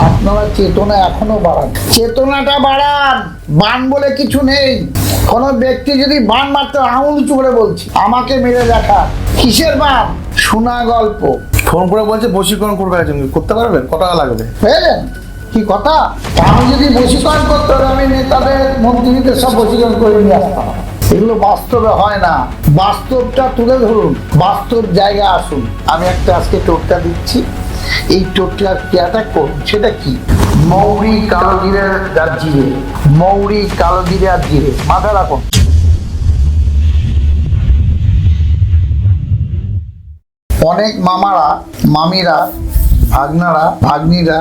আপনারা চেতনা এখনও বাড়ান। চেতনাটা বাড়ান বান বলে কিছু নেই। কোন ব্যক্তি যদি বান মারতে আঙুল উঁচু করে বলছি আমাকে মেরে দেখা। কিসের বান? শোনা গল্প। ফোন করে বলছে বশীকরণ করবে একজন। করতে পারবেন? কত টাকা লাগবে? বুঝলেন কি কথা? আমি যদি বশীকরণ করতে হলে আমি নেতাদের মন্ত্রীদের সব বশীকরণ করে নিয়ে আসতাম। এগুলো বাস্তবে হয় না। বাস্তবটা তুলে ধরুন। বাস্তব জায়গা আসুন। আমি একটা আজকে টোটকা দিচ্ছি। এই টোটকার ক্রিয়াটা করুন সেটা কি? মৌরি কালো জিরে মৌরি কালো জিরে মাথা রাখুন অনেক মামারা, মামিরা, ভাগনারা, ভাগ্নিরা,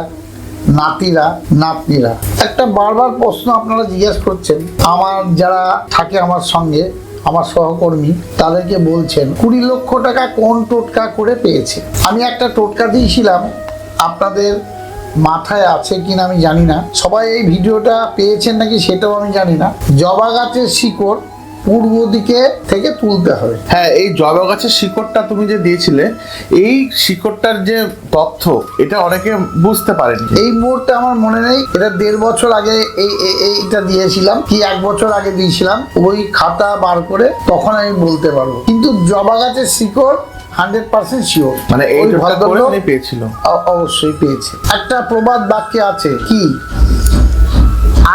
নাতিরা, নাতনিরা। একটা বারবার প্রশ্ন আপনারা জিজ্ঞেস করছেন। আমার যারা থাকে আমার সঙ্গে আমার সহকর্মী তাদেরকে বলছেন, কুড়ি লক্ষ টাকা কোন টোটকা করে পেয়েছে? আমি একটা টোটকা দিয়েছিলাম, আপনাদের মাথায় আছে কিনা আমি জানি না। সবাই এই ভিডিওটা পেয়েছেন নাকি সেটাও আমি জানি না। জবা গাছের শিকড় পূর্ব দিকে থেকে তুলতে হবে। হ্যাঁ এই জবা গাছের শিকড়টা তুমি যে দিয়েছিলে এই শিকড়টার যে তথ্য এটা অনেকে বুঝতে পারেনি। এই মুহূর্তে আমার মনে নেই এটা দেড় বছর আগে এই এই- এইটা দিয়েছিলাম কি এক বছর আগে দিয়েছিলাম ওই খাতা বার করে তখন আমি বলতে পারব। কিন্তু জবা গাছের শিকড় হান্ড্রেড পার্সেন্ট শিওর। মানে এই পেয়েছিল। অবশ্যই পেয়েছে। একটা প্রবাদ বাক্যে আছে কি?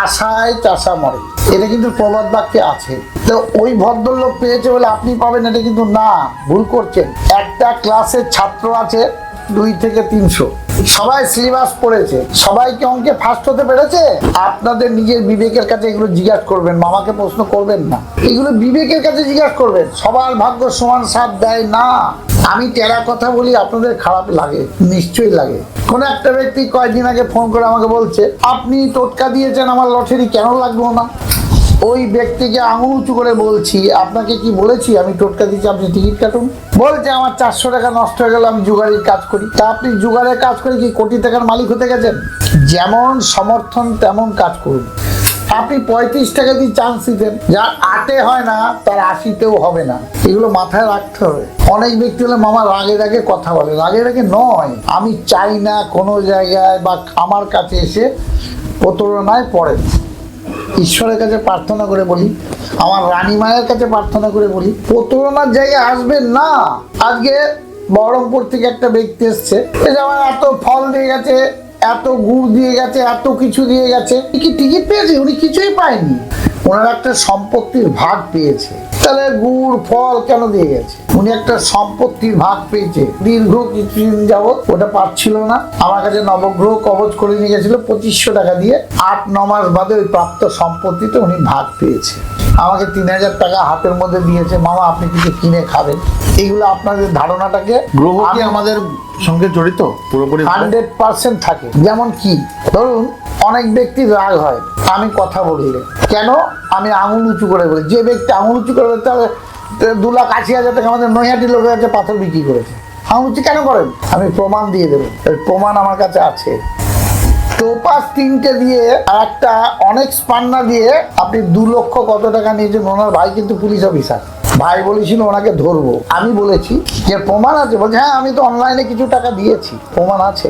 আশায় চাষা মরে। এটা কিন্তু প্রবাদ বাক্যে আছে। তো ওই ভদ্রলোক পেয়েছে বলে আপনি পাবেন, এটা কিন্তু না, ভুল করছেন। একটা ক্লাসের ছাত্র আছে দুই থেকে তিনশো। সবাই সিলেবাস পড়েছে। সবাই কি অঙ্কে ফার্স্ট হতে পেরেছে? আপনাদের নিজের বিবেকের কাছে এগুলো জিজ্ঞাসা করবেন, মামাকে প্রশ্ন করবেন না। এগুলো বিবেকের কাছে জিজ্ঞাসা করবেন। সবার ভাগ্য সমান সাথ দেয় না। আমি টেরা কথা বলি, আপনাদের খারাপ লাগে, নিশ্চয়ই লাগে। কোন একটা ব্যক্তি কয়েকদিন আগে ফোন করে আমাকে বলছে, আপনি টোটকা দিয়েছেন, আমার লটারি কেন লাগল না? ওই ব্যক্তিকে আঙুল উঁচু করে বলছি, আপনাকে কি বলেছি? আমি টোটকা দিচ্ছি, আপনি টিকিট কাটুন। বলছে, আমার চারশো টাকা নষ্ট হয়ে গেল, আমি জুগারির কাজ করি। তা আপনি জুগারের কাজ করে কি কোটি টাকার মালিক হতে গেছেন? যেমন সমর্থন, তেমন কাজ করুন। আপনি পঁয়ত্রিশ টাকা দিয়ে চান্স দিতেন। যার আটে হয় না, তার আশিতেও হবে না। এগুলো মাথায় রাখতে হবে। অনেক ব্যক্তি হলে মামা রাগে রাগে কথা বলে। রাগে রাগে নয়। আমি চাই না কোনো জায়গায় বা আমার কাছে এসে প্রতারণায় পড়ে ঈশ্বরের কাছে প্রার্থনা করে বলি, আমার রানী মায়ের কাছে প্রার্থনা করে বলি, প্রতারণার জায়গায় আসবেন না। আজকে বহরমপুর থেকে একটা ব্যক্তি এসছে আমার এত ফল দিয়ে গেছে, এত গুড় দিয়ে গেছে, এত কিছু দিয়ে গেছে। কি টিকিট পেয়েছে? উনি কিছুই পায়নি। ওনার একটা সম্পত্তির ভাগ পেয়েছে। তাহলে গুড়, ফল কেন দিয়ে গেছে? উনি একটা সম্পত্তির ভাগ পেয়েছে। দীর্ঘ কিছুদিন যাব ওটা পাচ্ছিল না। আমার কাছে নবগ্রহ কবচ করে নিয়ে গেছিল পঁচিশশো টাকা দিয়ে। আট, ন মাস বাদে ওই প্রাপ্ত সম্পত্তিতে উনি ভাগ পেয়েছে। আমাকে তিন হাজার টাকা হাতের মধ্যে দিয়েছে মামা আপনি কিছু কিনে খাবেন। এইগুলো আপনাদের ধারণাটাকে গ্রহ কি আমাদের সঙ্গে জড়িত? পুরোপুরি হান্ড্রেড পার্সেন্ট থাকে। যেমন কি? ধরুন অনেক ব্যক্তি রাগ হয় আমি কথা বললে। কেন? আমি আঙুল উঁচু করে বলি। যে ব্যক্তি আঙুল উঁচু করে তাহলে দু লাখ আশি হাজার টাকা আমাদের নৈহাটি লোকের কাছে পাথর বিক্রি করেছে। আঙুল উঁচু কেন করেন? আমি প্রমাণ দিয়ে দেবো। প্রমাণ আমার কাছে আছে। টোপাস তিনটে দিয়ে আর একটা অনেক স্পান্না দিয়ে আপনি দু লক্ষ কত টাকা নিয়েছেন? ওনার ভাই কিন্তু পুলিশ অফিসার। ভাই বলেছিল ওনাকে ধরবো। আমি বলেছি যে প্রমাণ আছে? বলছে হ্যাঁ আমি তো অনলাইনে কিছু টাকা দিয়েছি। প্রমাণ আছে।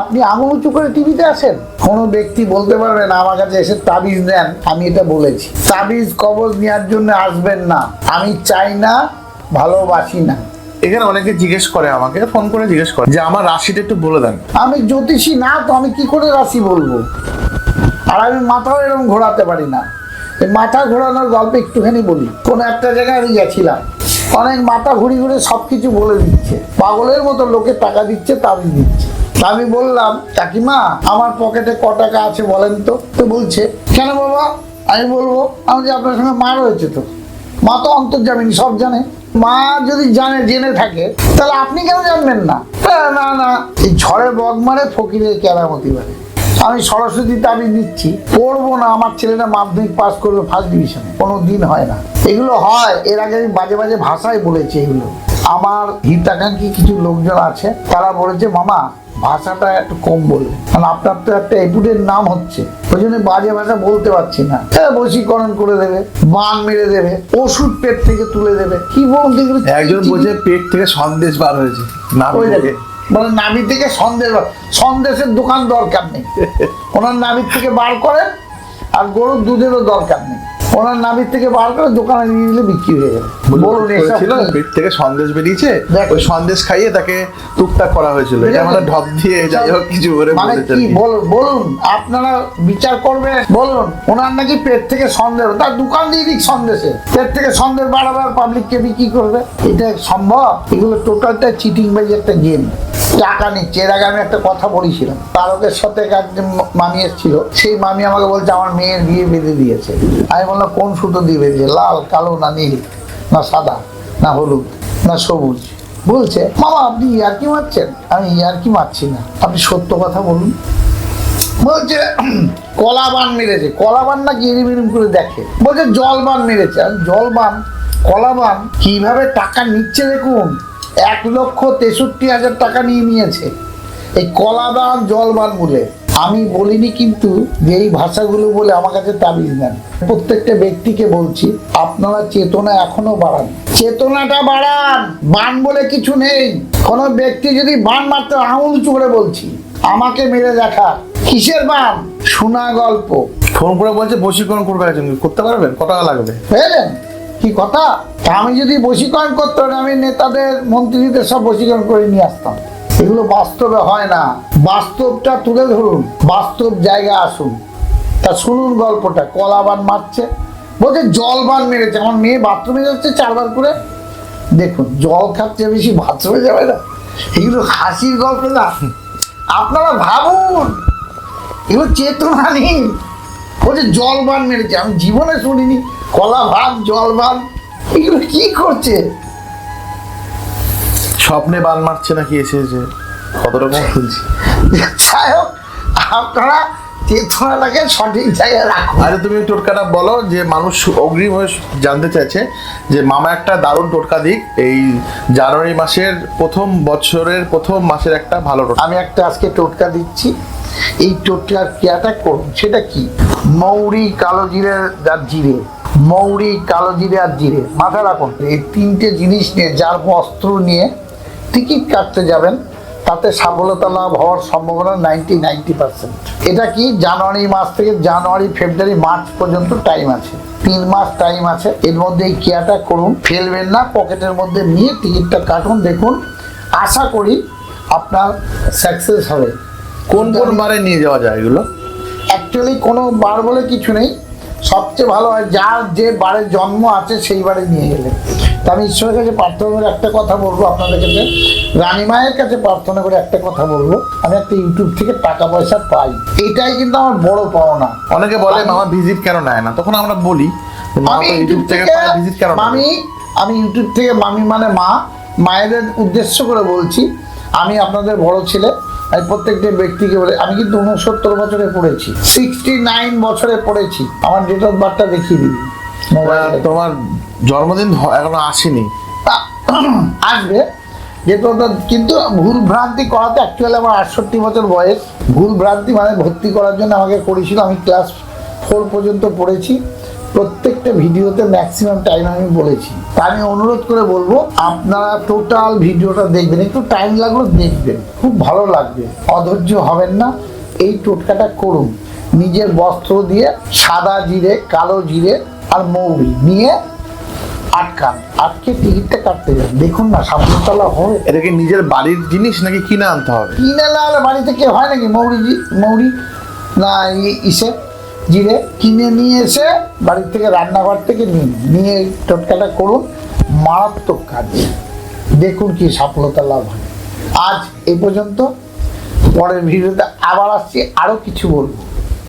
আপনি আঙুল উঁচু করে টিভিতে আসেন কোনো ব্যক্তি বলতে পারবেন আমার কাছে এসে তাবিজ নেন আমি এটা বলেছি। তাবিজ কবজ নেওয়ার জন্য আসবেন না। আমি চাই না, ভালোবাসি না। এখানে অনেকে জিজ্ঞেস করে আমাকে, ফোন করে জিজ্ঞেস করে যে আমার রাশিটা একটু বলে দেন। আমি জ্যোতিষী না, তো আমি কি করে রাশি বলব? আর আমি মাথাও এরকম ঘোরাতে পারি না। মাথা ঘোরানোর গল্প একটুখানি বলি। কোনো একটা জায়গায় আমি গেছিলাম। অনেক মাথা ঘুরি ঘুরে সব কিছু বলে দিচ্ছে। পাগলের মতো লোকে টাকা দিচ্ছে তাবিজ দিচ্ছে। আমি বললাম, কাকিমা, আমার পকেটে ক টাকা আছে বলেন তো? তো বলছে, কেন বাবা? আমি বলব, আমি যে আপনার সঙ্গে মার হয়েছে তো। মা তো অন্তর্জামিনী, সব জানে। মা যদি জানে জেনে থাকে তাহলে আপনি কেন জানবেন না? হ্যাঁ, না না। এই ঝড়ে বগ মারে ফকিরের কেরামতি মানে আমি সরস্বতী আমি দিচ্ছি পড়ব না আমার ছেলেটা মাধ্যমিক পাস করবে ফার্স্ট ডিভিশনে কোনো দিন হয় না। এগুলো হয় এর আগে আমি বাজে বাজে ভাষায় বলেছি এগুলো। আমার হিতাকাঙ্ক্ষী কিছু লোকজন আছে তারা বলেছে মামা ভাষাটা একটু কম বলবে। কারণ আপনার তো একটা এপুটের নাম হচ্ছে। ওই জন্য বাজে ভাষা বলতে পারছি না। হ্যাঁ বশীকরণ করে দেবে বান মেরে দেবে ওষুধ পেট থেকে তুলে দেবে। কি বলতে এগুলো কি- একজন বলছে পেট থেকে সন্দেশ বার হয়েছে না ওই দেখে মানে নাভি থেকে সন্দেশ বার- সন্দেশের দোকান দরকার নেই। ওনার নাভির থেকে বার করেন আর গরুর দুধেরও দরকার নেই। ওনার নাভির থেকে বার করে দোকানে নিয়ে দিলে বিক্রি হয়ে যাবে। বলুন কি? পেট থেকে সন্দেশ বেরিয়েছে ওই সন্দেশ খাইয়ে তাকে টুকটাক করা হয়েছিল। এটা বুঝলেন? ঢপ দিয়ে যাই হোক কিছু করে মানে কি বলুন বলুন আপনারা বিচার করবেন? বলুন ওনার নাকি পেট থেকে সন্দেহ তার দোকান দিয়ে দিক সন্দেশে। পেট থেকে সন্দেশ বাড়াবার পাবলিককে বিক্রি করবে? এটা সম্ভব? এগুলো টোটালটা চিটিং বাজি একটা গেম টাকা নিচ্ছে এর আগে আমি একটা কথা বলেছিলাম, তারকের সাথে একজন মামি এসেছিল, সেই মামি আমাকে বলছে, আমার মেয়ের বিয়ে বেঁধে দিয়েছে। আমি বললাম, কোন সুতো দিয়ে বেঁধেছে? লাল, কালো না নীল? না সাদা? না হলুদ? না সবুজ? বলছে, মামা, আপনি ইয়ার্কি মারছেন? আমি, ইয়ার্কি মারছি না। আপনি সত্য কথা বলুন। বলছে, কলা কলাবান মেরেছে। কলা কলাবান না কি এরিমিরিম করে দেখে। বলছে, জল জলবান মেরেছে। আর জলবান কলাবান কীভাবে টাকা নিচ্ছে দেখুন? এক লক্ষ তেষট্টি হাজার টাকা নিয়ে নিয়েছে। এই কলাবান জলবান বলে। আমি বলিনি কিন্তু যে এই ভাষাগুলো বলে আমার কাছে তাবিজ নেন। প্রত্যেকটা ব্যক্তিকে বলছি আপনারা চেতনা এখনও বাড়ান। চেতনাটা বাড়ান। বান বলে কিছু নেই। কোনো ব্যক্তি যদি বান মারতে আঙুল উঁচু করে বলছি আমাকে মেরে দেখা কিসের বান? শোনা গল্প। ফোন করে বলছে বশীকরণ করবে একজন করতে পারবেন? কত টাকা লাগবে? বুঝলেন কি কথা? আমি যদি বশীকরণ করতে হলে আমি নেতাদের, মন্ত্রীদের সব বশীকরণ করে নিয়ে আসতাম। এগুলো বাস্তবে হয় না। বাস্তবটা তুলে ধরুন, বাস্তব জায়গা আসুন। তা শুনুন গল্পটা, কলাবান মারছে। বলছে, জল বান মেরেছে। আমার মেয়ে বাথরুমে যাচ্ছে চারবার করে। দেখুন, জল খাচ্ছে বেশি, বাথরুমে যাবে না। এগুলো হাসির গল্প না। আপনারা ভাবুন, এগুলো চেতনা নেই। বলছে জলবান মেরেছে। আমি জীবনে শুনিনি। কলা ভাত জলবান এগুলো কি করছে? স্বপ্নে বান মারছে নাকি এসে এসেছে কত রকম শুনছি। যাই হোক আপনারা চেতনাটাকে সঠিক জায়গায় রাখুন। আরে তুমি টোটকাটা বলো যে মানুষ অগ্রিম হয়ে জানতে চাইছে যে মামা একটা দারুণ টোটকা দিক। এই জানুয়ারি মাসের প্রথম বছরের প্রথম মাসের একটা ভালো আমি একটা আজকে টোটকা দিচ্ছি। এই টোটকার ক্রিয়াটা করুন সেটা কি? মৌরি, কালো জিরে আর জিরে। মৌরি, কালো জিরে আর জিরে। মাথা রাখুন, এই তিনটে জিনিস নিয়ে, যার অস্ত্র নিয়ে টিকিট কাটতে যাবেন, তাতে সফলতা লাভ হওয়ার সম্ভাবনা নাইনটি নাইনটি পার্সেন্ট এটা কি? জানুয়ারি মাস থেকে জানুয়ারি, ফেব্রুয়ারি, মার্চ পর্যন্ত টাইম আছে। তিন মাস টাইম আছে। এর মধ্যে এই কেয়াটা করুন? ফেলবেন না, পকেটের মধ্যে নিয়ে টিকিটটা কাটুন, দেখুন। আশা করি আপনার সাকসেস হবে। কোন কোন বারে নিয়ে যাওয়া যায় এগুলো? অ্যাকচুয়ালি কোনো বার বলে কিছু নেই। সবচেয়ে ভালো হয় যার যে বারে জন্ম আছে সেই বারে নিয়ে গেলে। তা আমি ঈশ্বরের কাছে প্রার্থনা করে একটা কথা বলব আপনাদের কাছে। রানীমায়ের কাছে প্রার্থনা করে একটা কথা বলব। আমি একটা ইউটিউব থেকে টাকা পয়সা পাই। এটাই কিন্তু আমার বড় পাওনা। অনেকে বলে মামা ভিজিট কেন নেয় না? তখন আমরা বলি আমি ইউটিউব থেকে ভিজিট কেন মামি আমি ইউটিউব থেকে মামি মানে মা। মায়েদের উদ্দেশ্য করে বলছি আমি আপনাদের বড় ছেলে আমি প্রত্যেকটা ব্যক্তিকে বলে আমি কিন্তু উনসত্তর বছরে পড়েছি। সিক্সটি নাইন বছরে পড়েছি। আমার ডেট অফ বার্থটা দেখিয়ে দিবি। তোমার জন্মদিন এখনও আসেনি? আসবে। যেহেতু কিন্তু ভুল ভ্রান্তি করাতে অ্যাকচুয়ালি আমার আটষট্টি বছর বয়স। ভুল ভ্রান্তি মানে ভর্তি করার জন্য আমাকে করেছিল। আমি ক্লাস ফোর পর্যন্ত পড়েছি। প্রত্যেকটা ভিডিওতে ম্যাক্সিমাম টাইম আমি বলেছি। তা আমি অনুরোধ করে বলব আপনারা টোটাল ভিডিওটা দেখবেন একটু টাইম লাগল দেখবেন খুব ভালো লাগবে অধৈর্য হবেন না এই টোটকাটা করুন। নিজের বস্ত্র দিয়ে সাদা জিরে কালো জিরে আর মৌরি নিয়ে আটকান আটকে টিকিটটা কাটতে যান। দেখুন না সামনেতলা হবে এটা কি নিজের বাড়ির জিনিস নাকি কিনে আনতে হবে? কিনে লালে বাড়িতে থেকে হয় নাকি? মৌরি মৌরি? না ইসে জিরে কিনে নিয়ে এসে বাড়ির থেকে রান্নাঘর থেকে নিয়ে টোটকাটা করুন, মারাত্মক কাজ। দেখুন কি সফলতা লাভ হয়। আজ এ পর্যন্ত, পরের ভিডিওতে আবার আসছি, আরও কিছু বলব।